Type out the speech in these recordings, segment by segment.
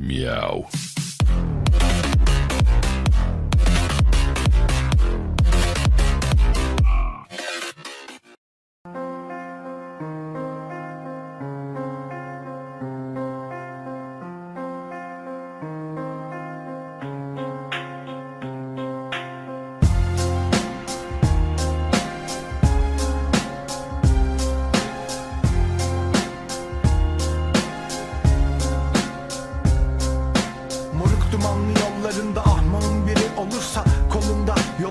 Meow.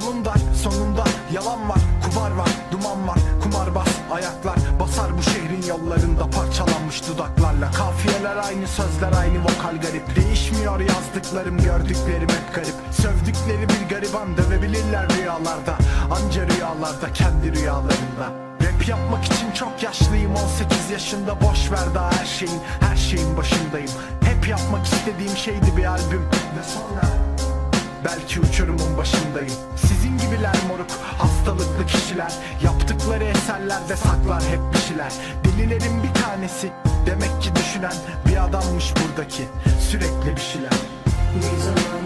Yolun dar sonunda yalan var Kuvar var duman var kumarbaz ayaklar Basar bu şehrin yollarında parçalanmış dudaklarla. Kafiyeler aynı sözler aynı vokal garip. Değişmiyor yazdıklarım gördüklerim hep garip. Sövdükleri bir gariban dövebilirler rüyalarda. Anca rüyalarda kendi rüyalarında. Rap yapmak için çok yaşlıyım 18 yaşında boş ver daha her şeyin her şeyin başındayım. Hep yapmak istediğim şeydi bir albüm. Ve sonra Belki uçurumun başındayım. Sizin gibiler moruk hastalıklı kişiler. Yaptıkları eserlerde saklar hep bir şeyler. Delilerin bir tanesi demek ki düşünen bir adammış buradaki. Sürekli bir şeyler. Bir zamanlar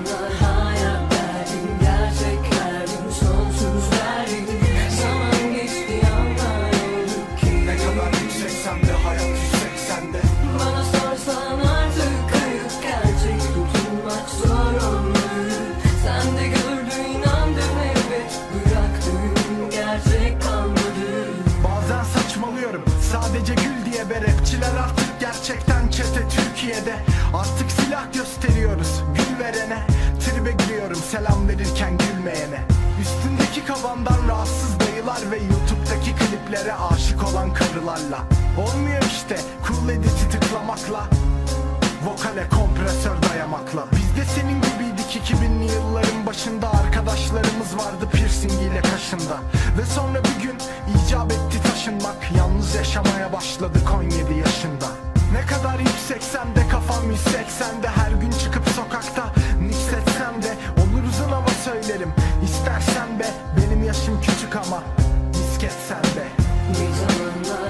rapçiler artık gerçekten çete Türkiye'de. Artık silah gösteriyoruz gül verene. Tribe giriyorum selam verirken gülmeyene. Üstündeki kabandan rahatsız dayılar ve YouTube'daki kliplere aşık olan karılarla. Olmuyor işte cool edit'i tıklamakla. Vokale kompresör dayamakla. Biz de senin gibiydik 2000'li yılların başında Taşlarımız vardı piercing ile kaşında Ve sonra bir gün icap etti taşınmak. Yalnız yaşamaya başladık 17 yaşında. Ne kadar yükseksem de kafam 180'de Her gün çıkıp sokakta nişsetsem de Oluruzun ama söylerim. İstersen be Benim yaşım küçük ama disketsen be Bir zamanlar